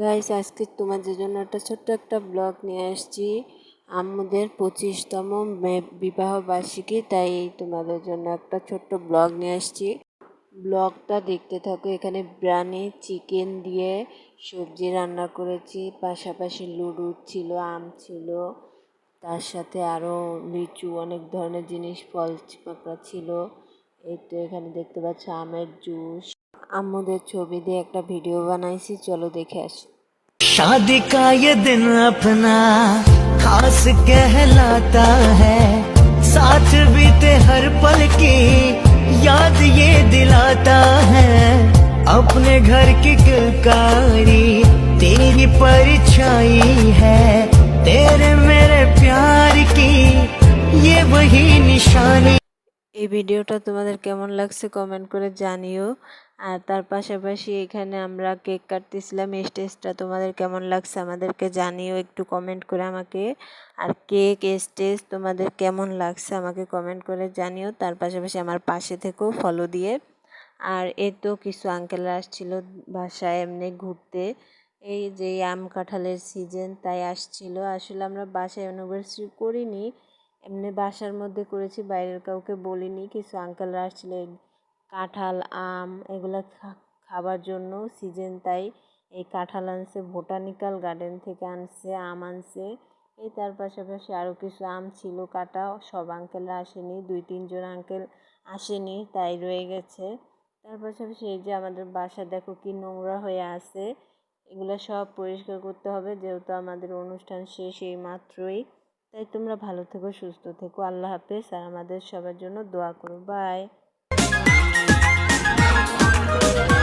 Guys আজকে তোমাদের জন্য একটা ছোট্ট একটা ব্লগ নিয়ে আসছি। আমাদের পঁচিশতম বিবাহ বার্ষিকী, তাই তোমাদের জন্য একটা ছোট্ট ব্লগ নিয়ে আসছি। ব্লগটা দেখতে থাকো, এখানে বিরিয়ানি চিকেন দিয়ে সবজি রান্না করেছি। পাশাপাশি লুডু ছিল, আম ছিল, তার সাথে আরও লিচু, অনেক ধরনের জিনিস, ফল পাকড়া ছিল। এই তো এখানে দেখতে পাচ্ছ, আমের জুস। আম্মুদের ছবি দিয়ে একটা ভিডিও বানাইছি চলো দেখে আসি शादी का ये दिन अपना खास कहलाता है साथ बीते हर पल की याद ये दिलाता है अपने घर की किलकारी तेरी परछाई है तेरे मेरे प्यार की ये वही निशानी এই ভিডিওটা তোমাদের কেমন লাগছে কমেন্ট করে জানিও আর তার পাশাপাশি এখানে আমরা কেক কাটতেছিলাম। এই স্টেজটা তোমাদের কেমন লাগছে আমাদেরকে জানিও, একটু কমেন্ট করে আমাকে। আর কেক স্টেজ তোমাদের কেমন লাগছে আমাকে কমেন্ট করে জানিও। তার পাশাপাশি আমার পাশে থেকেও ফলো দিয়ে। আর এ তো কিছু আঙ্কেলরা আসছিল বাসায় এমনি ঘুরতে। এই যে আম কাঁঠালের সিজন তাই আসছিল। আসলে আমরা বাসায় অ্যানিভার্সারি করিনি। এমনি বাসার মধ্যে করেছি, বাইরের কাউকে বলিনি। কিছু আঙ্কেলরা আসছিল কাঁঠাল, আম এগুলো খাবার জন্য সিজন তাই এই কাঁঠাল আনছে বোটানিক্যাল গার্ডেন থেকে আনছে, আম আনছে। এই তার পাশাপাশি আরও কিছু আম ছিল, কাটা, সব আঙ্কেলরা আসেনি, দুই, তিনজন আঙ্কেল আসেনি, তাই রয়ে গেছে। তার পাশাপাশি এই যে আমাদের বাসা, দেখো কি নোংরা হয়ে আছে। এগুলো সব পরিষ্কার করতে হবে, যেহেতু আমাদের অনুষ্ঠান শেষ এই মাত্রই। তাই তোমরা ভালো থেকো, সুস্থ থেকো, আল্লাহ হাফেজ, আর আমাদের সবার জন্য দোয়া করো বাই Thank you.